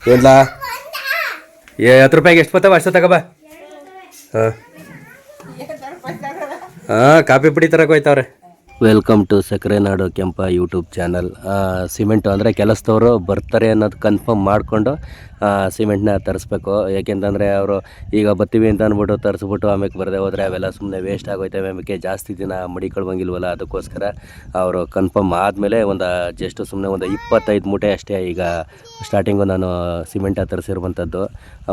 ಏನ್ಲ? ಏ ಹತ್ತು ರೂಪಾಯಿಗೆ ಎಷ್ಟು ಬರ್ತಾವ? ಅಷ್ಟು ತಗೋಬಾ ಹಾಂ. ಹಾಂ ಕಾಫಿ ಪುಡಿ ತರಕ್ಕೆ ಹೋಯ್ತವ್ರೆ. ವೆಲ್ಕಮ್ ಟು ಸಕ್ಕರೆ ನಾಡು ಕೆಂಪ ಯೂಟ್ಯೂಬ್ ಚಾನಲ್ ಸಿಮೆಂಟು ಅಂದರೆ ಕೆಲಸದವರು ಬರ್ತಾರೆ ಅನ್ನೋದು ಕನ್ಫರ್ಮ್ ಮಾಡಿಕೊಂಡು ಸಿಮೆಂಟ್ನ ತರಿಸ್ಬೇಕು. ಏಕೆಂತಂದರೆ ಅವರು ಈಗ ಬರ್ತೀವಿ ಅಂತ ಅಂದ್ಬಿಟ್ಟು ತರಿಸ್ಬಿಟ್ಟು ಆಮೇಲೆ ಬರದೆ ಹೋದರೆ ಅವೆಲ್ಲ ಸುಮ್ಮನೆ ವೇಸ್ಟ್ ಆಗೋಯ್ತವೆ. ಆಮೇಲೆ ಜಾಸ್ತಿ ದಿನ ಮಡಿಕೊಳ್ಬಂಗಿಲ್ವಲ್ಲ ಅದಕ್ಕೋಸ್ಕರ ಅವರು ಕನ್ಫರ್ಮ್ ಆದಮೇಲೆ ಒಂದು ಜಸ್ಟ್ ಸುಮ್ಮನೆ ಒಂದು ಇಪ್ಪತ್ತೈದು ಮೂಟೆ ಅಷ್ಟೇ ಈಗ ಸ್ಟಾರ್ಟಿಂಗು ನಾನು ಸಿಮೆಂಟ ತರಿಸಿರುವಂಥದ್ದು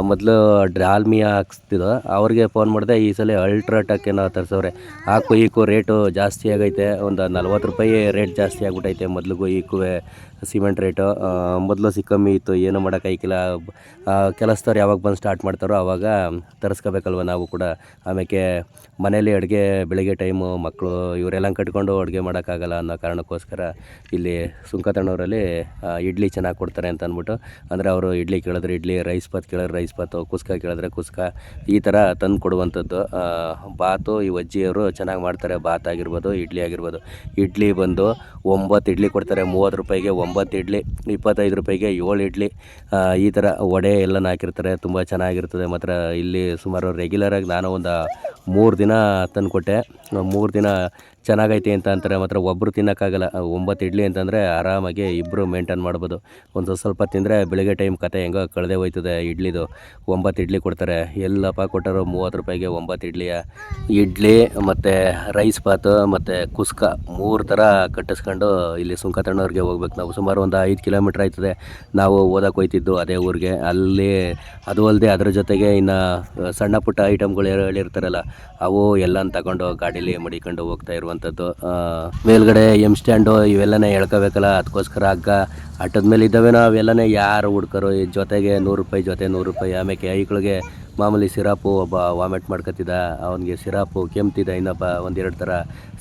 ಮೊದಲು ಡಾಲ್ಮಿಯಾ ಹಾಕ್ಸ್ತಿದ್ದು ಅವ್ರಿಗೆ ಫೋನ್ ಮಾಡಿದೆ ಈ ಸಲ ಅಲ್ಟ್ರಾಟಕ್ ಏನೋ ತರಿಸವ್ರೆ. ಹಾಕು ಈಕು ರೇಟು ಜಾಸ್ತಿ ಆಗೈತೆ. ಒಂದು ನಲ್ವತ್ತು ರೂಪಾಯಿ ರೇಟ್ ಜಾಸ್ತಿ ಆಗ್ಬಿಟ್ಟೈತೆ ಮೊದಲಿಗೂ ಈಕುವೆ ಸಿಮೆಂಟ್ ರೇಟು ಮೊದಲು ಸಿಕ್ಕಮ್ಮಿ ಇತ್ತು, ಏನು ಮಾಡೋಕ್ಕಾಯ್ಕಿಲ್ಲ ಕೆಲಸದವ್ರು ಯಾವಾಗ ಬಂದು ಸ್ಟಾರ್ಟ್ ಮಾಡ್ತಾರೋ ಆವಾಗ ತರಿಸ್ಕೋಬೇಕಲ್ವ ನಾವು ಕೂಡ. ಆಮೇಲೆ ಮನೇಲಿ ಅಡುಗೆ ಬೆಳಗ್ಗೆ ಟೈಮು ಮಕ್ಕಳು ಇವರೆಲ್ಲ ಕಟ್ಕೊಂಡು ಅಡುಗೆ ಮಾಡೋಕ್ಕಾಗಲ್ಲ ಅನ್ನೋ ಕಾರಣಕ್ಕೋಸ್ಕರ ಇಲ್ಲಿ ಸುಂಕತಣ್ಣವರಲ್ಲಿ ಇಡ್ಲಿ ಚೆನ್ನಾಗಿ ಕೊಡ್ತಾರೆ ಅಂತ ಅಂದ್ಬಿಟ್ಟು. ಅಂದರೆ ಅವರು ಇಡ್ಲಿ ಕೇಳಿದ್ರೆ ಇಡ್ಲಿ ರೈಸ್ ಬಾತ್ ಕೇಳಿದ್ರೆ ರೈಸ್ ಬಾತು ಕುಸ್ಕ ಕೇಳಿದ್ರೆ ಕುಸ್ಕ, ಈ ಥರ ತಂದು ಕೊಡುವಂಥದ್ದು. ಬಾತು, ಈ ಅಜ್ಜಿಯವರು ಚೆನ್ನಾಗಿ ಮಾಡ್ತಾರೆ. ಬಾತ್ ಆಗಿರ್ಬೋದು, ಇಡ್ಲಿ ಆಗಿರ್ಬೋದು. ಇಡ್ಲಿ ಬಂದು ಒಂಬತ್ತು ಇಡ್ಲಿ ಕೊಡ್ತಾರೆ. ಮೂವತ್ತು ರೂಪಾಯಿಗೆ ಒಂಬತ್ತು ಇಡ್ಲಿ, ಇಪ್ಪತ್ತೈದು ರೂಪಾಯಿಗೆ ಏಳು ಇಡ್ಲಿ ಈ ಥರ ವಡೆ ಎಲ್ಲ ಹಾಕಿರ್ತಾರೆ, ತುಂಬ ಚೆನ್ನಾಗಿರ್ತದೆ. ಮಾತ್ರ ಇಲ್ಲಿ ಸುಮಾರು ರೆಗ್ಯುಲರಾಗಿ ನಾನು ಒಂದು ಮೂರು ದಿನ ತಂದುಕೊಟ್ಟೆ. ಮೂರು ದಿನ ಚೆನ್ನಾಗೈತೆ ಅಂತ ಅಂತಾರೆ, ಮಾತ್ರ ಒಬ್ಬರು ತಿನ್ನೋಕ್ಕಾಗಲ್ಲ. ಒಂಬತ್ತು ಇಡ್ಲಿ ಅಂತಂದರೆ ಆರಾಮಾಗಿ ಇಬ್ಬರು ಮೇಂಟೈನ್ ಮಾಡ್ಬೋದು. ಒಂದು ಸ್ವಲ್ಪ ತಿಂದರೆ ಬೆಳಗ್ಗೆ ಟೈಮ್ ಕತೆ ಹೆಂಗೋ ಕಳೆದೇ ಹೋಯ್ತದೆ ಇಡ್ಲಿದು. ಒಂಬತ್ತು ಇಡ್ಲಿ ಕೊಡ್ತಾರೆ. ಎಲ್ಲಪ್ಪ ಕೊಟ್ಟರು ಮೂವತ್ತು ರೂಪಾಯಿಗೆ ಒಂಬತ್ತು ಇಡ್ಲಿಯ. ಇಡ್ಲಿ ಮತ್ತು ರೈಸ್ ಬಾತು ಮತ್ತು ಕುಸ್ಕ ಮೂರು ಥರ ಕಟ್ಟಿಸ್ಕೊಂಡು ಇಲ್ಲಿ ಸುಂಕತಣ್ಣವ್ರಿಗೆ ಹೋಗ್ಬೇಕು. ನಾವು ಸುಮಾರು ಒಂದು ಐದು ಕಿಲೋಮೀಟ್ರ್ ಆಯ್ತದೆ. ನಾವು ಓದಕ್ಕೆ ಹೋಯ್ತಿದ್ದು ಅದೇ ಊರಿಗೆ. ಅಲ್ಲಿ ಅದು ಅಲ್ಲದೆ ಅದ್ರ ಜೊತೆಗೆ ಇನ್ನು ಸಣ್ಣ ಪುಟ್ಟ ಐಟಮ್ಗಳು ಹೇಳಿರ್ತಾರಲ್ಲ, ಅವು ಎಲ್ಲಾನು ತಗೊಂಡು ಗಾಡೀಲಿ ಮಡಿಕೊಂಡು ಹೋಗ್ತಾ ಇರುವಂಥದ್ದು ಮೇಲ್ಗಡೆ ಎಂ ಸ್ಟ್ಯಾಂಡು ಇವೆಲ್ಲನೇ ಹೇಳ್ಕೋಬೇಕಲ್ಲ ಅದಕ್ಕೋಸ್ಕರ ಹಗ್ಗ ಆಟದ ಮೇಲೆ ಇದ್ದಾವೇನೋ ಅವೆಲ್ಲನೇ ಯಾರು ಹುಡ್ಕರು, ಈ ಜೊತೆಗೆ ನೂರು ರೂಪಾಯಿ ಜೊತೆ ನೂರು ರೂಪಾಯಿ. ಆಮೇಲೆ ಐಗಳಿಗೆ ಮಾಮೂಲಿ ಸಿರಾಪು ಒಬ್ಬ ವಾಮಿಟ್ ಮಾಡ್ಕೊತಿದ್ದ ಅವನಿಗೆ ಸಿರಾಪು ಕೆಮ್ತಿದ್ದ ಇನ್ನೊಬ್ಬ ಒಂದೆರಡು ಥರ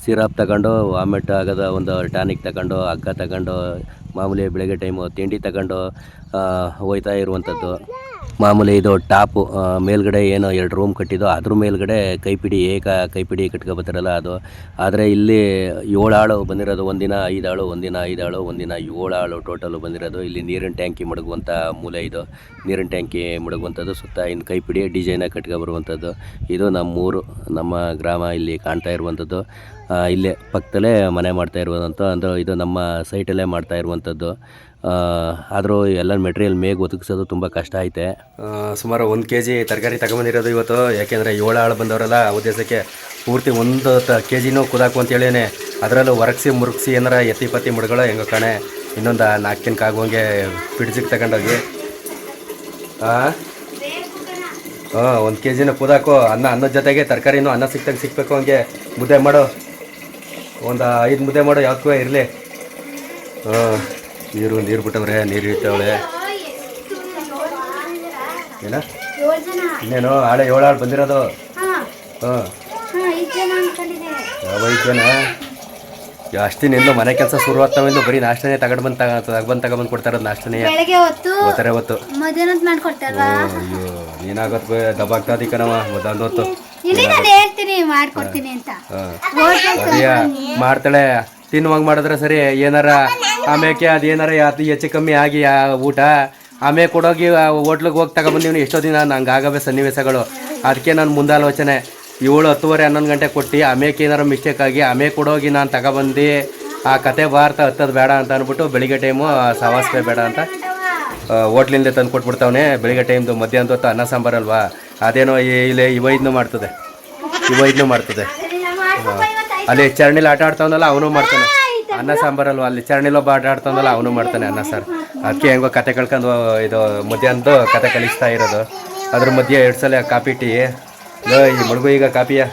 ಸಿರಾಪ್ ತಗೊಂಡು ವಾಮಿಟ್ ಆಗೋದ ಒಂದು ಟಾನಿಕ್ ತಗೊಂಡು ಹಗ್ಗ ತಗೊಂಡು, ಮಾಮೂಲಿ ಬೆಳಗ್ಗೆ ಟೈಮು ತಿಂಡಿ ತಗೊಂಡು ಹೋಯ್ತಾ ಇರುವಂಥದ್ದು. ಮಾಮೂಲಿ ಇದು ಟಾಪು ಮೇಲ್ಗಡೆ ಏನೋ ಎರಡು ರೂಮ್ ಕಟ್ಟಿದ್ದು ಅದ್ರ ಮೇಲ್ಗಡೆ ಕೈಪಿಡಿ ಏಕ ಕೈಪಿಡಿ ಕಟ್ಕೊಬತ್ತಾರಲ್ಲ ಅದು. ಆದರೆ ಇಲ್ಲಿ ಏಳು ಆಳು ಬಂದಿರೋದು, ಒಂದಿನ ಐದು ಆಳು, ಒಂದಿನ ಐದು ಆಳು, ಒಂದಿನ ಏಳು ಆಳು ಟೋಟಲು ಬಂದಿರೋದು. ಇಲ್ಲಿ ನೀರಿನ ಟ್ಯಾಂಕಿ ಮಡಗುವಂಥ ಮೂಲೆ ಇದು. ನೀರಿನ ಟ್ಯಾಂಕಿ ಮಡಗುವಂಥದ್ದು, ಸುತ್ತ ಇನ್ನು ಕೈಪಿಡಿ ಡಿಸೈನಾಗಿ ಕಟ್ಕೊ ಬರುವಂಥದ್ದು. ಇದು ನಮ್ಮೂರು, ನಮ್ಮ ಗ್ರಾಮ ಇಲ್ಲಿ ಕಾಣ್ತಾ ಇರುವಂಥದ್ದು. ಇಲ್ಲೇ ಪಕ್ಕದಲ್ಲೇ ಮನೆ ಮಾಡ್ತಾ ಇರುವಂಥ ಅಂದರೆ ಇದು ನಮ್ಮ ಸೈಟಲ್ಲೇ ಮಾಡ್ತಾ ಇರುವಂಥದ್ದು. ಆದರೂ ಎಲ್ಲ ಮೆಟೀರಿಯಲ್ ಮೇಗ್ ಒದಗಿಸೋದು ತುಂಬ ಕಷ್ಟ ಐತೆ. ಸುಮಾರು ಒಂದು ಕೆ ಜಿ ತರಕಾರಿ ತಗೊಂಬಂದಿರೋದು ಇವತ್ತು. ಯಾಕೆಂದರೆ ಏಳು ಆಳು ಬಂದವರೆಲ್ಲ ಉದ್ದೇಶಕ್ಕೆ ಪೂರ್ತಿ ಒಂದು ತ ಕೆ ಜಿನೂ ಕುದಾಕು ಅಂತೇಳೇನೆ ಅದರಲ್ಲೂ ಒರಗಿಸಿ ಮುರುಗಿಸಿ ಏನಾರ ಎತ್ತಿ ಪತ್ತಿ ಮುಡ್ಗಳು ಹೆಂಗೋ ಕಣೆ. ಇನ್ನೊಂದು ನಾಲ್ಕು ದಿನಕ್ಕೆ ಆಗುವಂಗೆ ಪಿಡ್ಜಿಗೆ ತಗೊಂಡೋಗಿ. ಹಾಂ ಹಾಂ, ಒಂದು ಕೆ ಜಿನ ಕುದಾಕು. ಅನ್ನ, ಅನ್ನದ ಜೊತೆಗೆ ತರಕಾರಿನೂ ಅನ್ನ ಸಿಕ್ತಂಗೆ ಸಿಕ್ಬೇಕು ಹಂಗೆ. ಮುದ್ದೆ ಮಾಡು. ಒಂದು ಐದು ಮುದ್ದೆ ಮಾಡು ಯಾಕೂ ಇರಲಿ. ಹಾಂ. ನೀರು ನೀರು ಬಿಟ್ಟವ್ರೆ ನೀರು ಇಟ್ಟವ್ರೆ ಏನ? ಇನ್ನೇನು ಆಳೆ ಏಳು ಆಳು ಬಂದಿರೋದು. ಹಾ. ಯಾವ ಜನ ಅಷ್ಟಿನಿಂದ ಮನೆ ಕೆಲಸ ಶುರು ಆಗ್ತಾವಿಂದ ಬರೀ ನಾಷ್ಟನೇ ತಗೊಂಡು ಬಂದು ತಗೊಂಡು ತಗೊಂಡ್ಬಂದು ಕೊಡ್ತಾ ಇರೋದು ನಾಷ್ಟನೇ. ಓದ್ತಾರೆ ಹೊತ್ತು ಅಯ್ಯೋ ನೀನಾಗತ್ತೆ ದಬ್ಬಾಗ್ತದಿ ಕಣವ ಹೊತ್ತು. ಮಾಡ್ತಾಳೆ. ತಿನ್ನುವಾಗ ಮಾಡಿದ್ರೆ ಸರಿ ಏನಾರ ಆಮೇಲೆ ಅದೇನಾರ ಅತಿ ಹೆಚ್ಚು ಕಮ್ಮಿ ಆಗಿ ಆ ಊಟ. ಆಮೇಲೆ ಕೊಡೋಗಿ ಹೋಟ್ಲಿಗೆ ಹೋಗಿ ತಗೊಬಂದಿವ್ನಿ ಎಷ್ಟೋ ದಿನ ನಂಗೆ ಆಗವೆ ಸನ್ನಿವೇಶಗಳು. ಅದಕ್ಕೆ ನಾನು ಮುಂದಾಲೋಚನೆ. ಏಳು ಹತ್ತುವರೆ ಹನ್ನೊಂದು ಗಂಟೆ ಕೊಟ್ಟು ಆಮೇಲೆ ಏನಾರ ಮಿಸ್ಟೇಕ್ ಆಗಿ ಆಮೇಲೆ ಕೊಡೋಗಿ ನಾನು ತಗೊಬಂದು ಆ ಕತೆ ಭಾರತ ಹತ್ತೋದು ಬೇಡ ಅಂತ ಅಂದ್ಬಿಟ್ಟು ಬೆಳಿಗ್ಗೆ ಟೈಮು ಸವಾಸ್ಕೆ ಬೇಡ ಅಂತ ಹೋಟ್ಲಿಂದ ತಂದು ಕೊಟ್ಬಿಡ್ತಾವನೆ. ಬೆಳಿಗ್ಗೆ ಟೈಮ್ದು ಮಧ್ಯಾಹ್ನದ ಹೊತ್ತು ಅನ್ನ ಸಾಂಬಾರಲ್ವಾ ಅದೇನೋ ಈ- ಇಲ್ಲಿ ಇವೈದ್ನು ಮಾಡ್ತದೆ. ಇವೈದ್ನು ಮಾಡ್ತದೆ. ಅಲ್ಲಿ ಚರಣಿಲಿ ಆಟ ಆಡ್ತಾವನಲ್ಲ ಅವನು ಮಾಡ್ತಾನೆ. ಅನ್ನ ಸಾಂಬಾರಲ್ವ ಅಲ್ಲಿ ಚರಣಿಲೋ ಒಬ್ಬ ಆಟ ಆಡ್ತಾವನಲ್ಲ ಅವನು ಮಾಡ್ತಾನೆ ಅನ್ನ ಸರ್. ಅದಕ್ಕೆ ಹೆಂಗೋ ಕತೆ ಕಳ್ಕೊಂಡು ಇದು ಮಧ್ಯಾಹ್ನದ್ದು ಕತೆ ಕಲಿಸ್ತಾ ಇರೋದು. ಅದ್ರ ಮಧ್ಯೆ ಎರಡು ಸಲ ಕಾಪಿ ಟೀ. ಲೋ, ಈ ಮಡುಗು ಈಗ ಕಾಪಿಯ.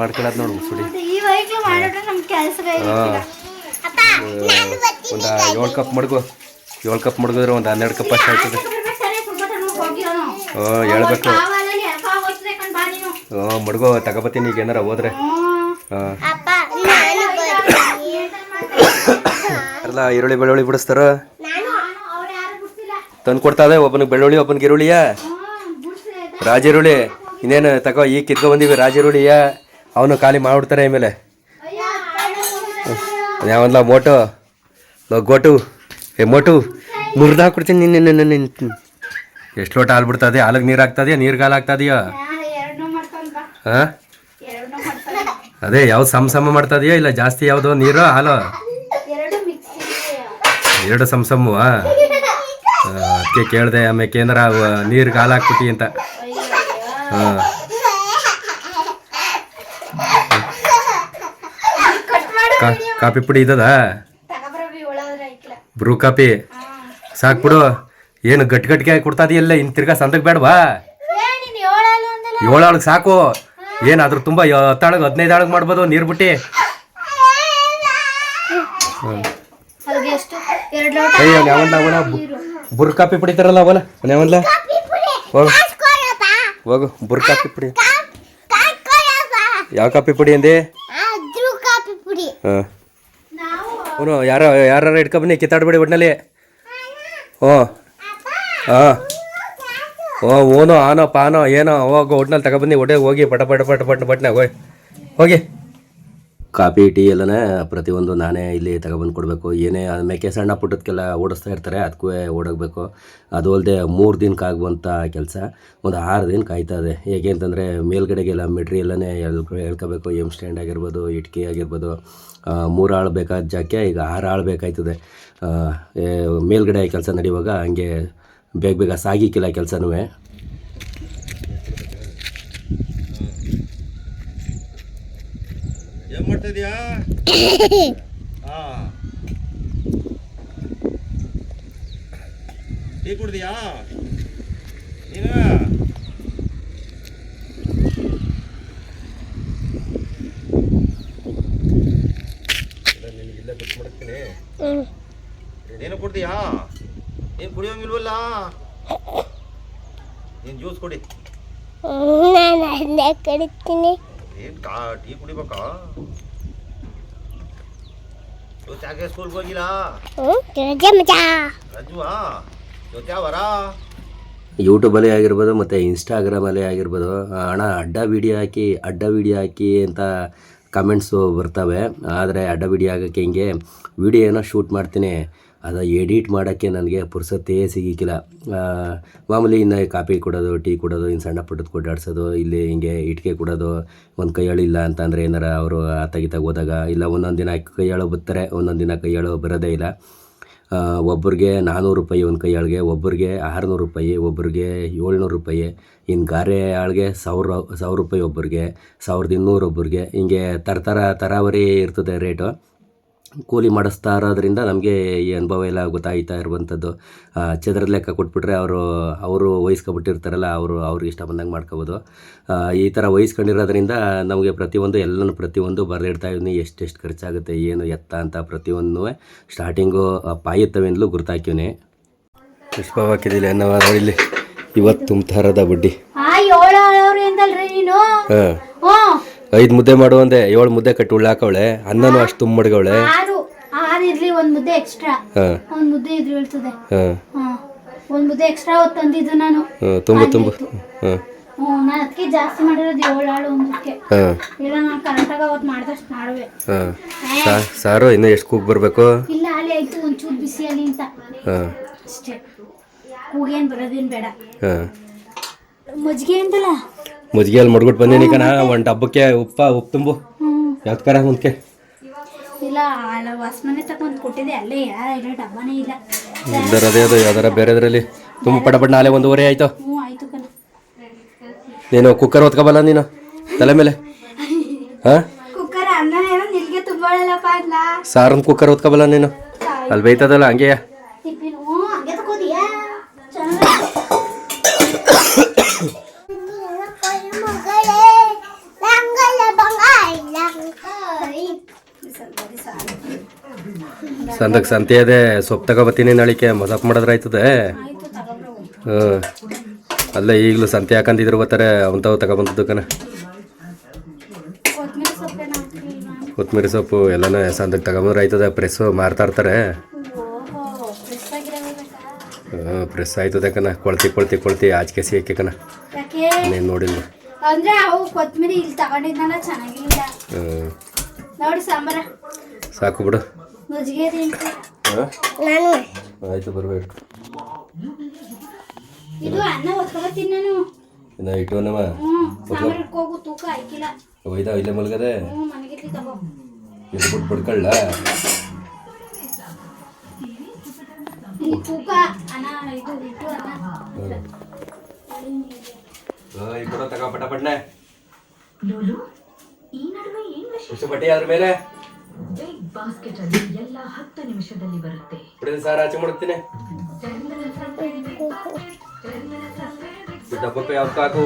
ಮಾಡ್ಕೊಳ್ಳೋದು ನೋಡು ಸುಡಿ ಒಂದು ಏಳು ಕಪ್ ಮಡಗು ಏಳು ಕಪ್ ಮಡ್ಗಿದ್ರೆ ಒಂದು ಹನ್ನೆರಡು ಕಪ್ ಅಷ್ಟು ಆಯ್ತದೆ. ಹ್ಞೂ ಹೇಳ್ಬೇಕು. ಮಡ್ಗು ತಗೋಬತ್ತೀನಿ ಈಗ ಏನಾರ ಹೋದ್ರೆ. ಅಲ್ಲ, ಈರುಳ್ಳಿ, ಬೆಳ್ಳುಳ್ಳಿ ಬಿಡಿಸ್ತಾರ? ತಂದು ಕೊಡ್ತಾವೆ ಒಬ್ಬನಿಗೆ ಬೆಳ್ಳುಳ್ಳಿ, ಒಬ್ಬನಿಗೆ ಈರುಳ್ಳಿಯ. ರಾಜಿರುಳ್ಳಿ ಇನ್ನೇನು, ತಗೋ ಈಗ ಕಿತ್ಕೊ ಬಂದೀವಿ ರಾಜಿರುಳ್ಳಿಯ ಅವನು ಖಾಲಿ ಮಾಡ್ಬಿಡ್ತಾರೆ ಆಮೇಲೆ ಯಾವನ್ಲ ಮೋಟು? ಗೋಟು. ಏ, ಮೋಟು, ಮುರಿದು ನಿನ್ನೆ, ನಿನ್ನ ಎಷ್ಟು ಲೋಟ ಹಾಲು ಬಿಡ್ತದೆ ಹಾಲಿಗೆ ನೀರು ಹಾಕ್ತದೆಯಾ ನೀರಿಗೆ ಹಾಲು ಬಾ ಹಾಂ? ಅದೇ ಯಾವ್ದು ಸಮ ಸಮ ಮಾಡ್ತದೆಯಾ ಇಲ್ಲ ಜಾಸ್ತಿ ಯಾವುದು ನೀರು ಹಾಲು? ಎರಡು ಸಮ ಸಮವಾ ಅದಕ್ಕೆ ಕೇಳಿದೆ ಆಮೇಲೆ ಏನಾರ ನೀರಿಗೆ ಹಾಲು ಹಾಕ್ಬಿಟ್ಟಿ ಅಂತ. ಹಾಂ. ಕಾಫಿ ಪುಡಿ ಇದ್ದದ ಬ್ರೂ ಕಾಪಿ ಸಾಕು ಬಿಡು ಏನು ಗಟ್ಟಿ ಗಟ್ಟಿಗೆ ಕೊಡ್ತಾದಿಯಲ್ಲ ಇನ್ ತಿರ್ಗಾ ಸಂದಕ್ಕೆ ಬೇಡವಾ? ಏ ನೀನ್ ಏಳಲ್ಲ ಅಂದಲ್ಲ. ಏಳಾಳಗೆ ಸಾಕು. ಏನು ಅದ್ರ ತುಂಬ ಹತ್ತಾಳಗೆ ಹದಿನೈದು ಆಳಗೆ ಮಾಡ್ಬೋದು ನೀರು ಬಿಟ್ಟು. ಅಯ್ಯೋ ಯಾವಲ್ಲ ಅವನ ಬುರ್ ಕಾಪಿ ಪಡಿತಾರಲ್ಲ ಅವಲ್ಲ ಯಾವಲ್ಲ ಹೋಗು. ಹೋಗು ಬುರ್ ಕಾಪಿ ಪುಡಿ ಯಾವ ಕಾಪಿ ಪುಡಿ ಅಂದೆ? ಹಾಂ. ಅವನು ಯಾರ ಯಾರು ಇಟ್ಕೊಬನ್ನಿ ಕಿತ್ತಾಡ್ಬೇಡಿ ಒಟ್ಟಿನಲ್ಲಿ ಹ್ಞೂ ಹಾಂ. ಓ, ಓನೋ, ಆನೋ, ಪಾನೋ, ಏನೋ ಹೋಗು ಒಟ್ನಲ್ಲಿ ತಗೊಬಂದು, ಒಡೆ ಹೋಗಿ, ಪಟ ಪಟ ಪಟ ಪಟ ಪಟ್ನಾಗ ಹೋಯ್. ಹೋಗಿ. ಕಾಫಿ ಟೀ ಎಲ್ಲನೇ ಪ್ರತಿಯೊಂದು ನಾನೇ ಇಲ್ಲಿ ತಗೊಬಂದು ಕೊಡಬೇಕು. ಏನೇ ಮೇಕೆ ಸಣ್ಣ ಪುಟ್ಟದಕ್ಕೆಲ್ಲ ಓಡಿಸ್ತಾ ಇರ್ತಾರೆ, ಅದಕ್ಕೂ ಓಡೋಗಬೇಕು ಅದು ಅಲ್ಲದೆ ಮೂರು ದಿನಕ್ಕೆ ಆಗುವಂಥ ಕೆಲಸ. ಒಂದು ಆರು ದಿನ ಕಾಯ್ತದೆ ಹೇಗೆ ಅಂತಂದರೆ ಮೇಲ್ಗಡೆಗೆಲ್ಲ ಮೆಟ್ರಿಯಲ್ಲೇ ಎಲ್ಲನೇ ಹೇಳ್ಕೋಬೇಕು. ಎಂ ಸ್ಟ್ಯಾಂಡ್ ಆಗಿರ್ಬೋದು, ಇಟ್ಕಿ ಆಗಿರ್ಬೋದು ಮೂರು ಆಳು ಬೇಕಾದ ಜಾಗಕ್ಕೆ ಈಗ ಆರು ಆಳು ಬೇಕಾಯ್ತದೆ. ಮೇಲ್ಗಡೆ ಕೆಲಸ ನಡೆಯುವಾಗ ಹಂಗೆ ಬೇಗ ಬೇಗ ಸಾಗಿಕ್ಕಿಲ್ಲ ಕೆಲಸನೂ. ಏನು ಮಾಡ್ತಾ ಇದೀಯಾ ಹಾ. ಟೀ ಕುಡ್ದಿಯಾ? ನೀನು? ನೀನು ಕುಡ್ದಿಯಾ? ನೀನು ಕುಡಿಯೋಂಗಿಲ್ವಲ್ಲ ನೀನು ಜ್ಯೂಸ್ ಕುಡಿ. ನಾನು ಅಲ್ಲೇ ಕಡಿತೀನಿ ಏನ್ ಕಾ ಟೀ ಕುಡಿಬೇಕಾ? ಇವತ್ತು ಯಾಕೆ ಸ್ಕೂಲ್ಗೆ ಹೋಗಿಲ್ಲ? ರಜೆ ಮಜಾ. ರಜುವಾ ಇವತ್ತು ಯಾವ ವಾರ ಯೂಟ್ಯೂಬಲ್ಲಿ ಆಗಿರ್ಬೋದು ಮತ್ತು ಇನ್ಸ್ಟಾಗ್ರಾಮಲ್ಲೇ ಆಗಿರ್ಬೋದು. ಅಣ್ಣ ಅಡ್ಡ ವಿಡಿಯೋ ಹಾಕಿ ಅಡ್ಡ ವಿಡಿಯೋ ಹಾಕಿ ಅಂತ ಕಮೆಂಟ್ಸು ಬರ್ತವೆ. ಆದರೆ ಅಡ್ಡ ವಿಡಿಯೋ ಆಗೋಕ್ಕೆ ಹಿಂಗೆ ವಿಡಿಯೋ ಏನೋ ಶೂಟ್ ಮಾಡ್ತೀನಿ. ಅದು ಎಡಿಟ್ ಮಾಡೋಕ್ಕೆ ನನಗೆ ಪುರ್ಸತ್ತೇ ಸಿಗಿಕ್ಕಿಲ್ಲ ಮಾಮೂಲಿ ಇನ್ನು ಕಾಪಿ ಕೊಡೋದು, ಟೀ ಕೊಡೋದು ಇನ್ನು ಸಣ್ಣ ಪುಟ್ಟದ್ದು ಕೊಡ್ಡಾಡ್ಸೋದು ಇಲ್ಲಿ ಹಿಂಗೆ ಇಟ್ಕೆ ಕೊಡೋದು, ಒಂದು ಕೈಯಾಳಿಲ್ಲ ಅಂತಂದರೆ ಏನಾರ ಅವರು ಆತಗಿತಾಗ ಹೋದಾಗ, ಇಲ್ಲ ಒಂದೊಂದು ದಿನ ಕೈಯಾಳು ಬರ್ತಾರೆ ಒಂದೊಂದು ದಿನ ಕೈಯಾಳು ಬರೋದೇ ಇಲ್ಲ. ಒಬ್ಬರಿಗೆ ನಾನ್ನೂರು ರೂಪಾಯಿ ಒಂದು ಕೈಯಾಳಿಗೆ ಒಬ್ಬರಿಗೆ ಆರುನೂರು ರೂಪಾಯಿ ಒಬ್ಬರಿಗೆ ಏಳ್ನೂರು ರೂಪಾಯಿ ಇನ್ನು ಗಾರೆ ಆಳಿಗೆ ಸಾವಿರ ಸಾವಿರ ರೂಪಾಯಿ ಒಬ್ಬರಿಗೆ ಸಾವಿರದ ಇನ್ನೂರು ಒಬ್ಬರಿಗೆ ಹಿಂಗೆ ಥರ ಥರ ತರಾವರಿ ಇರ್ತದೆ ರೇಟು. ಕೂಲಿ ಮಾಡಿಸ್ತಾ ಇರೋದ್ರಿಂದ ನಮಗೆ ಈ ಅನುಭವ ಎಲ್ಲ ಗೊತ್ತಾಯ್ತಾ ಇರುವಂಥದ್ದು. ಚದರ ಚದರದ ಲೆಕ್ಕ ಕೊಟ್ಬಿಟ್ರೆ ಅವರು ಅವರು ವಹಿಸ್ಕೊಬಿಟ್ಟಿರ್ತಾರಲ್ಲ ಅವರು ಅವ್ರಿಗೆ ಇಷ್ಟ ಬಂದಂಗೆ ಮಾಡ್ಕೋಬೋದು. ಈ ಥರ ವಹಿಸ್ಕೊಂಡಿರೋದ್ರಿಂದ ನಮಗೆ ಪ್ರತಿಯೊಂದು ಎಲ್ಲನೂ ಪ್ರತಿಯೊಂದು ಬರೆದಿಡ್ತಾ ಇದ್ದೀನಿ. ಎಷ್ಟೆಷ್ಟು ಖರ್ಚಾಗುತ್ತೆ ಏನು ಎತ್ತ ಅಂತ ಪ್ರತಿಯೊಂದು ಸ್ಟಾರ್ಟಿಂಗು ಪಾಯುತ್ತವೆಂದಲೂ ಗುರುತಾಕಿವ್ನಿ ಎಷ್ಟು ಹಾಕಿದಿಲ್ಲ ನಾವು ಇಲ್ಲಿ. ಇವತ್ತು ಬಡ್ಡಿ. ಏಳು ಅವ್ರಿ ನೀನು? ಹಾಂ. ಐದು ಮುದ್ದೆ ಮಾಡು ಅಂದೆ. ಏಳು ಮುದ್ದೆ ಕಟ್ಟಿ ಉಳ್ಳಾಕವಳೆ ಅನ್ನನೂ ಅಷ್ಟು ತುಂಬ ಮಡ್ಗವಳೆ ಆರು ಆರು ಇರ್ಲಿ ಒಂದ್ ಮುದ್ದೆ ಎಕ್ಸ್ಟ್ರಾ ಹಾಂ. ಒಂದ್ ಮುದ್ದೆ ಇದ್ರು ಹೇಳ್ತದೆ. ಹಾಂ. ಹಾ. ಒಂದ್ ಮುದ್ದೆ ಎಕ್ಸ್ಟ್ರಾ ಹೊತ್ತು ತಂದಿದ್ದು ನಾನು. ಹಾಂ ತುಂಬ ತುಂಬ. ಹಾಂ. ಹ್ಞೂ ನಾನು ಅದಕ್ಕೆ ಜಾಸ್ತಿ ಮಾಡಿರೋದು ಏಳು ಆಳು ಒಂದಕ್ಕೆ ಹಾಂ. ಇಲ್ಲ ನಾನು ಕರೆಕ್ಟಾಗಿ ಅವತ್ತು ಮಾಡ್ದಷ್ಟು ಮಾಡುವೆ. ಹಾಂ. ಸಾ ಸಾರು ಇನ್ನೂ ಎಷ್ಟು ಕೂಗ್ ಬರಬೇಕು? ಇಲ್ಲ ಅಲ್ಲಿ ಆಯ್ತು ಒಂಚೂರು ಬಿಸಿ ಅಲ್ಲಿ ಅಂತ. ಹಾಂ. ಅಷ್ಟೇ. ಕೂಗೇನು ಬರೋದೇನು ಬೇಡ. ಹಾಂ. ಮಜ್ಜಿಗೆ ಅಂತಲ್ಲ ಮುಜ್ಗಿಯಲ್ಲಿ ಮಡ್ಬಿಟ್ಟು ಬಂದೀನಿ ಕಣ ಒಂದು ಡಬ್ಬಕ್ಕೆ ಉಪ್ಪ ಉಪ್ಪು ತುಂಬು. ಯಾವ್ದು ಕರ ಮುಂದಕ್ಕೆ ಇಲ್ಲ ಅಲ್ಲ ಹೊಸ್ಮನೆ ತಗೊಂಡು ಕೊಟ್ಟಿದ್ದೆ ಅಲ್ಲೇ ಯಾರ ಡಬ್ಬನೇ ಇಲ್ಲ. ಇಲ್ದರ ಅದೇ ಅದು ಯಾವ್ದಾರ ಬೇರೆದ್ರಲ್ಲಿ. ತುಂಬ ಪಟ ಪಟ ನಾಳೆ ಒಂದೂವರೆ ಆಯಿತು. ಹ್ಞೂ ಆಯ್ತು ಕಣ. ನೀನು ಕುಕ್ಕರ್ ಹೊತ್ಕೊಬಲ್ಲ ನೀನು? ತಲೆ ಮೇಲೆ? ಹಾಂ? ಕುಕ್ಕರ್ ಅನ್ನ ನಿಲ್ಗೆ ತುಂಬಳಲ್ಲಪ್ಪ ಸಾರನ್ ಕುಕ್ಕರ್ ಹೊತ್ಕೊಬಲ್ಲ ನೀನು? ಅಲ್ಲಿ ಬೈತದಲ್ಲ ಹಂಗೆಯಾ? ಸಂದಕ್ಕೆ ಸಂತೆ ಅದೇ ಸೊಪ್ಪು ತಗೋಬತ್ತೀನಿ ನಾಳಿಕೆ ಮಜಾಕ್ ಮಾಡಿದ್ರೆ ಆಯ್ತದೆ ಆಯ್ತು ತಗೊಬ್ರು ಹ್ಞೂ ಅಲ್ಲೇ ಈಗಲೂ ಸಂತೆ ಹಾಕಂದಿದ್ರು ಬರ್ತಾರೆ ಅವಂತವ್ ತಗೊಬಂದದ್ದು ಕಣ ಕೊತ್ತಂಬರಿ ಸೊಪ್ಪು ಎಲ್ಲನೇ ಸಂದಕ್ಕೆ ತಗೊಂಬಂದ್ರೆ ಆಯ್ತದೆ ಪ್ರೆಸ್ಸು ಮಾರ್ತಾ ಇರ್ತಾರೆ. ಹ್ಞೂ ಪ್ರೆಸ್ ಆಯ್ತದೆ ಕಣ ಕೊಳ್ತಿ ಕೊಳ್ತಿ ಕೊಳ್ತಿ ಆಚಿಕೆ ಹಾಕಿ ಕಣ. ನೋಡಿಲ್ಲ ನೀನು ನೋಡಿಲ್ಲ. ಅಂದ್ರೆ ಅವು ಕೊತ್ತಂಬರಿ ಇಲ್ಲಿ ತಗೊಂಡಿದ್ನಲ್ಲ ಚೆನ್ನಾಗಿಲ್ಲ. ಹ್ಞೂ ನೋಡಿ ಸಾಂಬಾರ. ಸಾಕು ಬಿಡು. ನಾನು. ಆಯ್ತು ಬರಬೇಕು ಇದು ಅನ್ನ ಹೊತ್ಕೊಬತ್ತೀನಿ ನಾನು. ಇನ್ನು ಇಟ್ಟು ನಮ್ಮ ಹೋಗು ಸಾಂಬಾರ್ ಇಟ್ಕೋಗು ತೂಕ ಆಯ್ಕಿಲ್ಲ ಒಯ್ದ ಇಲ್ಲೇ ಮಲ್ಗದೆ? ಹ್ಞೂ ಮನೆಗಿರ್ಲಿ ತಗೋ. ಇಟ್ಬಿಟ್ಟು ಬಿಡ್ಕೊಳ್ಳ ಈ ತೂಕ ಅನ್ನ ಇದು ಇಟ್ಟು ಅನ್ನ. ಈ ಕೊಡೋ ತಗೋ ಪಟ ಪಟ್ನೆ. ಲೋಲು ಈ ನಡುವೆ ಏನು ವಿಶೇಷ? ಬಟ್ಟೆ ಅದ್ರ ಮೇಲೆ ಬಿಗ್ ಬಾಸ್ಕೆಟ್ ಅಲ್ಲಿ ಎಲ್ಲ ಹತ್ತು ನಿಮಿಷದಲ್ಲಿ ಬರುತ್ತೆ. ಬಿಡಿದ ಸಾರು ಆಚೆ ಮಾಡುತ್ತೀನಿ ಡಬ್ಬಕ್ಕೆ ಯಾವ ಕಾಕು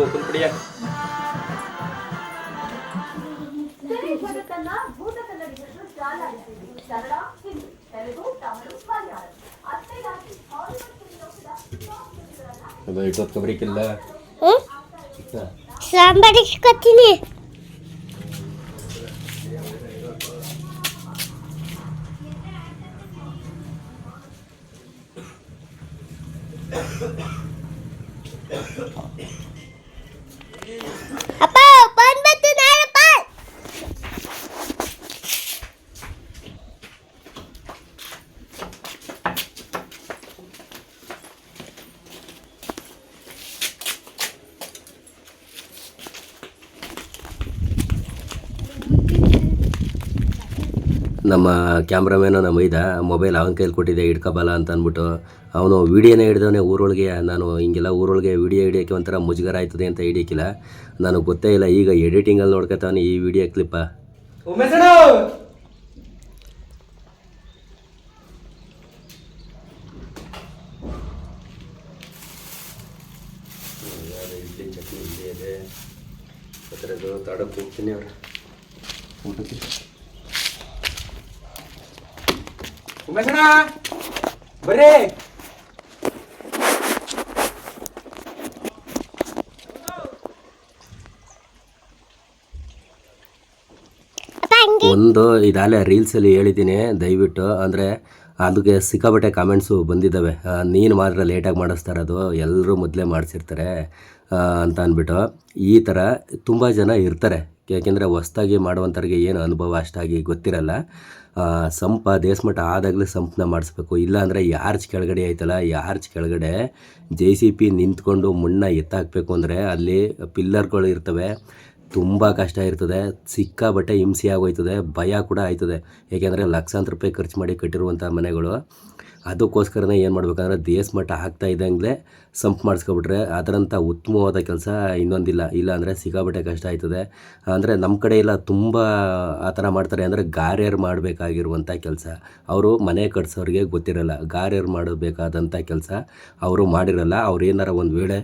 ಅದು ಹ್ಞೂ ಸಾಂಬಾರು ಇಸ್ಕೊತೀನಿ ಅಪ್ಪ ಬಂದ್ಬಿಟ್ಟು ನಾಳಪ್ಪ ನಮ್ಮ ಕ್ಯಾಮ್ರಾಮೇನು ನಮ್ಮ ಇದ ಮೊಬೈಲ್ ಅವನ ಕೈಲಿ ಕೊಟ್ಟಿದ್ದೆ ಹಿಡ್ಕೋಬಲ್ಲ ಅಂತ ಅಂದ್ಬಿಟ್ಟು ಅವನು ವೀಡಿಯೋನೇ ಹಿಡಿದವನೆ ಊರೊಳಗೆ, ನಾನು ಹಿಂಗೆಲ್ಲ ಊರೊಳಗೆ ವೀಡಿಯೋ ಹಿಡಿಯೋಕೆ ಒಂಥರ ಮುಜುಗರ ಆಯ್ತದೆ ಅಂತ ಹಿಡಿಯಕ್ಕಿಲ್ಲ ನನಗೆ ಗೊತ್ತೇ ಇಲ್ಲ, ಈಗ ಎಡಿಟಿಂಗಲ್ಲಿ ನೋಡ್ಕೊತಾನೆ ಈ ವಿಡಿಯೋ ಕ್ಲಿಪ್ಪ. ಇಡ್ಲಿ ಒಂದು ಇದಾಲೆ ರೀಲ್ಸಲ್ಲಿ ಹೇಳಿದ್ದೀನಿ, ದಯವಿಟ್ಟು. ಅಂದರೆ ಅದಕ್ಕೆ ಸಿಕ್ಕಾಬಟ್ಟೆ ಕಾಮೆಂಟ್ಸು ಬಂದಿದ್ದಾವೆ. ನೀನು ಮಾತ್ರ ಲೇಟಾಗಿ ಮಾಡಿಸ್ತಾ ಇರೋದು ಎಲ್ಲರೂ ಮೊದಲೇ ಮಾಡಿಸಿರ್ತಾರೆ ಅಂತ ಅಂದ್ಬಿಟ್ಟು. ಈ ಥರ ತುಂಬ ಜನ ಇರ್ತಾರೆ. ಯಾಕೆಂದರೆ ಹೊಸ್ದಾಗಿ ಮಾಡುವಂಥವ್ರಿಗೆ ಏನು ಅನುಭವ ಅಷ್ಟಾಗಿ ಗೊತ್ತಿರಲ್ಲ. ಸಂಪ, ದೇಶಮಟ್ಟ ಆದಾಗಲೇ ಸಂಪನ್ನ ಮಾಡಿಸ್ಬೇಕು. ಇಲ್ಲಾಂದರೆ ಯಾರ್ಚ್ ಕೆಳಗಡೆ ಐತಲ್ಲ ಯಾರ್ಚ್ ಕೆಳಗಡೆ ಜೆ ಸಿ ಪಿ ನಿಂತ್ಕೊಂಡು ಮುಣ್ಣ ಎತ್ತಾಕಬೇಕು ಅಂದರೆ ಅಲ್ಲಿ ಪಿಲ್ಲರ್ಗಳು ಇರ್ತವೆ. ತುಂಬ ಕಷ್ಟ ಇರ್ತದೆ. ಸಿಕ್ಕಾಬಟ್ಟೆ ಹಿಂಸೆ ಆಗೋಯ್ತದೆ. ಭಯ ಕೂಡ ಆಯ್ತದೆ. ಏಕೆಂದರೆ ಲಕ್ಷಾಂತರ ರೂಪಾಯಿ ಖರ್ಚು ಮಾಡಿ ಕಟ್ಟಿರುವಂಥ ಮನೆಗಳು. ಅದಕ್ಕೋಸ್ಕರನೇ ಏನು ಮಾಡ್ಬೇಕಂದ್ರೆ ದೇಶ ಮಟ್ಟ ಆಗ್ತಾ ಇದ್ದಂಗೆ ಸಂಪ್ ಮಾಡಿಸ್ಕೊಬಿಟ್ರೆ ಅದರಂಥ ಉತ್ತಮವಾದ ಕೆಲಸ ಇನ್ನೊಂದಿಲ್ಲ. ಇಲ್ಲ ಅಂದರೆ ಸಿಕ್ಕಾಬಟ್ಟೆ ಕಷ್ಟ ಆಯ್ತದೆ. ಅಂದರೆ ನಮ್ಮ ಕಡೆ ಎಲ್ಲ ತುಂಬ ಆ ಥರ ಮಾಡ್ತಾರೆ ಅಂದರೆ ಗಾರ್ಯರ್ ಮಾಡಬೇಕಾಗಿರುವಂಥ ಕೆಲಸ. ಅವರು ಮನೆ ಕಟ್ಸೋರಿಗೆ ಗೊತ್ತಿರಲ್ಲ. ಗಾರ್ಯರ್ ಮಾಡಬೇಕಾದಂಥ ಕೆಲಸ. ಅವರು ಮಾಡಿರಲ್ಲ. ಅವ್ರು ಏನಾರ ಒಂದು ವೇಳೆ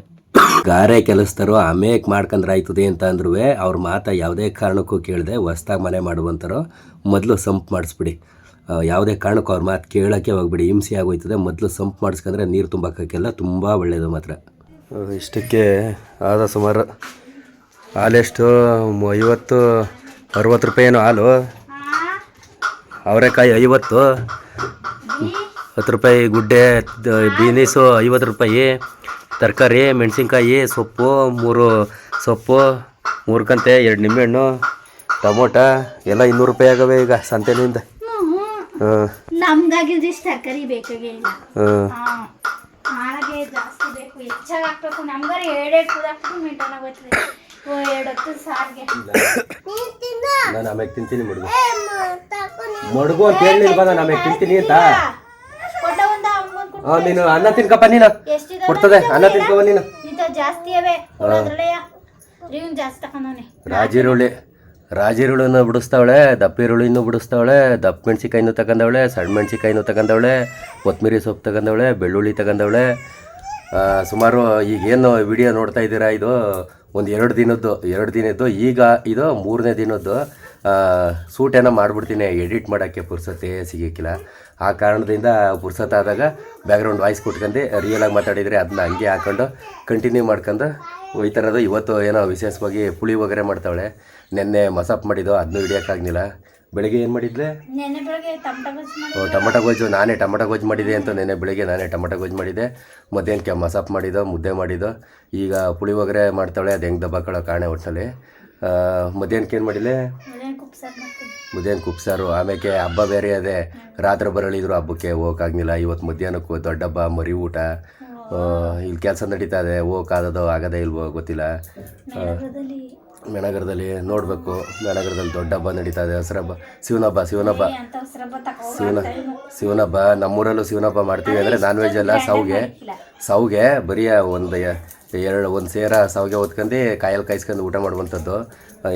ಗಾರೆ ಕೆಲಸದರು ಆಮೇಕ್ ಮಾಡ್ಕೊಂಡ್ರೆ ಆಯ್ತದೆ ಅಂತ ಅಂದ್ರೂ ಅವ್ರ ಮಾತಾ ಯಾವುದೇ ಕಾರಣಕ್ಕೂ ಕೇಳದೆ ಹೊಸ್ದಾಗಿ ಮನೆ ಮಾಡುವಂಥರು ಮೊದಲು ಸಂಪ್ ಮಾಡಿಸ್ಬಿಡಿ. ಯಾವುದೇ ಕಾರಣಕ್ಕೂ ಅವ್ರ ಮಾತು ಕೇಳೋಕ್ಕೆ ಹೋಗ್ಬಿಡಿ. ಹಿಂಸೆ ಆಗೋಯ್ತದೆ. ಮೊದಲು ಸಂಪ್ ಮಾಡಿಸ್ಕೊಂಡ್ರೆ ನೀರು ತುಂಬಕ್ಕೆಲ್ಲ ತುಂಬ ಒಳ್ಳೆಯದು ಮಾತ್ರ. ಇಷ್ಟಕ್ಕೆ ಆದ ಸುಮಾರು ಹಾಲೆಷ್ಟು ಐವತ್ತು, ಅರವತ್ತು ರೂಪಾಯಿ ಏನೋ ಹಾಲು. ಅವರೆಕಾಯಿ ಐವತ್ತು, ಹತ್ತು ರೂಪಾಯಿ ಗುಡ್ಡೆ ಬೀನೀಸು ಐವತ್ತು ರೂಪಾಯಿ. ತರಕಾರಿ ಮೆಣಸಿನ್ಕಾಯಿ ಸೊಪ್ಪು ಮೂರು ಸೊಪ್ಪು ಮೂರು ಕಂತೆ ಎರಡು ನಿಂಬೆಹಣ್ಣು ಟೊಮೊಟ ಎಲ್ಲ ಇನ್ನೂರು ರೂಪಾಯಿ ಆಗವೆ ಈಗ ಸಂತೆನಿಂದ ಹಾಂ ನಮ್ದಾಗಿದ್ದಿಷ್ಟು ತರಕಾರಿ ಬೇಕಾಗೇ ಇಲ್ಲ. ಹಾಂ. ಹಾಂ ಜಾಸ್ತಿ ಬೇಕು. ಹೆಚ್ಚಾಗಿ ಹಾಕ್ಬೇಕು. ನಮ್ಗಾರೆ ಎರಡೆರಡು ಕೂಡ ಹಾಕ್ಬೇಕು ಮಿಂಟನ್ ಆಗೋಯ್ತದೆ ಓ ಎರಡು ಹೊತ್ತು ಸಾರಿಗೆ. ನಾನು ಆಮೇಲೆ ತಿಂತೀನಿ ಮಡುಗು. ಮಡುಗು ಅಂತ ಹೇಳಿ ನಾನು ಆಮೇಲೆ ತಿಂತೀನಿ ಅಂತ ಕೊಟ್ಟ ಒಂದ ಅವ್ನ್ಗೊಂದ್ ಕೊಟ್ಟು ಹಾಂ ನೀನು ಅನ್ನ ತಿನ್ಕಪ್ಪ ನೀನು. ಕೊಡ್ತದೆ ಅನ್ನ ತಿನ್ಕೋ ನೀನು. ರಾಜಿರುಳ್ಳಿ ಜಾಸ್ತಿ ಅವೆ. ಅದ್ರಲ್ಲೇ ಇವ್ನು ಜಾಸ್ತಿ ತಕೊಂಡವನೆ. ರಾಜಿರುಳಿ ರಾಜಿರುಳಿನೂ ಬಿಡಿಸ್ತಾವಳೆ ದಪ್ಪ ಈರುಳ್ಳಿನೂ ಬಿಡಿಸ್ತಾವಳೆ ದಪ್ಪ ಮೆಣಸಿಕಾಯಿನೂ ತಗೊಂಡವಳೆ ಸಣ್ಣ ಮೆಣಸಿಕಾಯಿನೂ ತಗೊಂಡವಳೆ ಕೊತ್ತಂಬರಿ ಸೊಪ್ಪು ತಗೊಂಡವಳೆ ಬೆಳ್ಳುಳ್ಳಿ ತಗೊಂಡವಳೆ ಸುಮಾರು ಈಗೇನು ವಿಡಿಯೋ ನೋಡ್ತಾ ಇದ್ದೀರಾ ಇದು? ಒಂದು ಎರಡು ದಿನದ್ದು ಎರಡು ದಿನದ್ದು ಈಗ ಇದು ಮೂರನೇ ದಿನದ್ದು. ಸೂಟ್ ಏನೋ ಮಾಡಿಬಿಡ್ತೀನಿ ಎಡಿಟ್ ಮಾಡೋಕ್ಕೆ ಪುರ್ಸತ್ತೆ ಸಿಗೋಕ್ಕಿಲ್ಲ. ಆ ಕಾರಣದಿಂದ ಪುರ್ಸತ್ತಾದಾಗ ಬ್ಯಾಕ್ಗ್ರೌಂಡ್ ವಾಯ್ಸ್ ಕೊಟ್ಕೊಂಡು ರಿಯಲಾಗಿ ಮಾತಾಡಿದರೆ ಅದನ್ನ ಹಂಗೆ ಹಾಕೊಂಡು ಕಂಟಿನ್ಯೂ ಮಾಡ್ಕೊಂಡು ಹೋಯ್ತಾರದು ಇವತ್ತು ಏನೋ ವಿಶೇಷವಾಗಿ ಪುಳಿ ಒಗರೆ ಮಾಡ್ತಾವಳೆ. ನೆನ್ನೆ ಮಸಾಪ್ ಮಾಡಿದ್ದು ಅದನ್ನೂ ಹಿಡಿಯೋಕ್ಕಾಗಲಿಲ್ಲ. ಬೆಳಿಗ್ಗೆ ಏನು ಮಾಡಿದ್ಲೆ? ಓ, ಟೊಮೊಟೊ ಗೊಜ್ಜು. ನಾನೇ ಟೊಮೊಟೊ ಗೊಜ್ಜು ಮಾಡಿದೆ ಅಂತ ನೆನ್ನೆ ಬೆಳಿಗ್ಗೆ ನಾನೇ ಟೊಮೊಟೊ ಗೊಜ್ಜು ಮಾಡಿದೆ. ಮಧ್ಯಾಹ್ನಕ್ಕೆ ಮಸಾಪ್ ಮಾಡಿದ್ದು ಮುದ್ದೆ ಮಾಡಿದ್ದು. ಈಗ ಪುಳಿ ಪುಳಿಯೋಗರೆ ಮಾಡ್ತಾಳೆ ಅದು ಹೆಂಗೆ ದಬ್ಬಾಕೊಳ್ಳೋ ಕಾಣೆ ಒಟ್ಟಿನಲ್ಲಿ ಮಧ್ಯಾಹ್ನಕ್ಕೆ ಏನು ಮಾಡಿಲ್ಲ ಮಧ್ಯಾಹ್ನ ಕುಪ್ಸಾರು ಆಮೇಲೆ ಹಬ್ಬ ಬೇರೆ ಅದೇ. ರಾತ್ರಿ ಬರಳಿದ್ರು ಹಬ್ಬಕ್ಕೆ ಹೋಗೋಕ್ಕಾಗಲಿಲ್ಲ ಇವತ್ತು ಮಧ್ಯಾಹ್ನಕ್ಕೂ ದೊಡ್ಡ ಹಬ್ಬ ಮರಿ ಊಟ. ಇಲ್ಲಿ ಕೆಲಸ ನಡೀತಾ ಇದೆ. ಹೋಗೋಕ್ಕಾಗೋದು ಆಗದೇ ಇಲ್ವೋ ಗೊತ್ತಿಲ್ಲ. ಮೆಣಗರದಲ್ಲಿ ನೋಡಬೇಕು. ಮೆಣಗರದಲ್ಲಿ ದೊಡ್ಡ ಹಬ್ಬ ನಡೀತಾ ಇದೆ. ಹಸ್ರ ಹಬ್ಬ ಶಿವನ ಹಬ್ಬ ಶಿವನ ಹಬ್ಬ ಅಂತ ಹಸ್ರಬ್ಬ ತಗೋ ಶಿವನ ಶಿವನ ಹಬ್ಬ ನಮ್ಮೂರಲ್ಲೂ ಶಿವನ ಹಬ್ಬ ಮಾಡ್ತೀವಿ ಅಂದರೆ ನಾನ್ ವೆಜ್ ಎಲ್ಲ ಸೌಗೆ. ಸೌಗೆ ಬರೀ ಒಂದು ಎರಡು ಒಂದು ಸೇರ ಸಾವಿಗೆ ಓದ್ಕೊಂಡು ಕಾಯಲ್ಲಿ ಕಾಯಿಸ್ಕೊಂಡು ಊಟ ಮಾಡುವಂಥದ್ದು.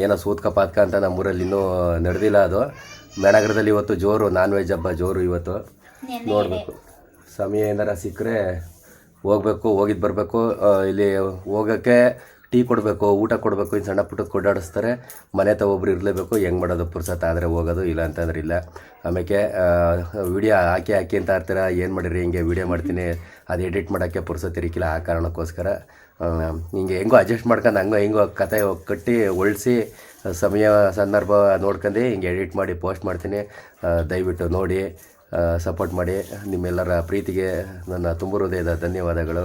ಏನೋ ಸೂತ್ಕ ಪಾತ್ಕ ಅಂತ ನಮ್ಮೂರಲ್ಲಿ ಇನ್ನೂ ನಡೆದಿಲ್ಲ ಅದು. ಮೇಣಗರದಲ್ಲಿ ಇವತ್ತು ಜೋರು ನಾನ್ ವೆಜ್ ಹಬ್ಬ ಜೋರು ಇವತ್ತು. ನೋಡಬೇಕು. ಸಮಯ ಏನಾರ ಸಿಕ್ಕರೆ ಹೋಗ್ಬೇಕು ಹೋಗಿದ್ದು ಬರಬೇಕು. ಇಲ್ಲಿ ಹೋಗೋಕ್ಕೆ ಟೀ ಕೊಡಬೇಕು ಊಟ ಕೊಡಬೇಕು. ಇನ್ನು ಸಣ್ಣ ಪುಟ್ಟಕ್ಕೆ ಕೊಡಾಡಿಸ್ತಾರೆ. ಮನೆ ತ ಒಬ್ರು ಇರಲೇಬೇಕು. ಹೆಂಗೆ ಮಾಡೋದು ಪುರ್ಸತ್ ಆದರೆ ಹೋಗೋದು ಇಲ್ಲ ಅಂತಂದ್ರೆ ಇಲ್ಲ. ಆಮೇಲೆ ವಿಡಿಯೋ ಹಾಕಿ ಹಾಕಿ ಅಂತ ಇರ್ತೀರ? ಏನು ಮಾಡಿರಿ? ಹಿಂಗೆ ವಿಡಿಯೋ ಮಾಡ್ತೀನಿ. ಅದು ಎಡಿಟ್ ಮಾಡೋಕ್ಕೆ ಪುರ್ಸತ್ ಇರಕ್ಕಿಲ್ಲ ಆ ಕಾರಣಕ್ಕೋಸ್ಕರ. ಹಿಂಗೆ ಹೆಂಗೋ ಅಡ್ಜಸ್ಟ್ ಮಾಡ್ಕೊಂಡು ಹಂಗೋ ಹೆಂಗೋ ಕತೆ ಕಟ್ಟಿ ಒಳಿಸಿ ಸಮಯ ಸಂದರ್ಭ ನೋಡ್ಕೊಂಡು, ಹಿಂಗೆ ಎಡಿಟ್ ಮಾಡಿ ಪೋಸ್ಟ್ ಮಾಡ್ತೀನಿ. ದಯವಿಟ್ಟು ನೋಡಿ ಸಪೋರ್ಟ್ ಮಾಡಿ ನಿಮ್ಮೆಲ್ಲರ ಪ್ರೀತಿಗೆ ನನ್ನ ತುಂಬ ಹೃದಯದ ಧನ್ಯವಾದಗಳು.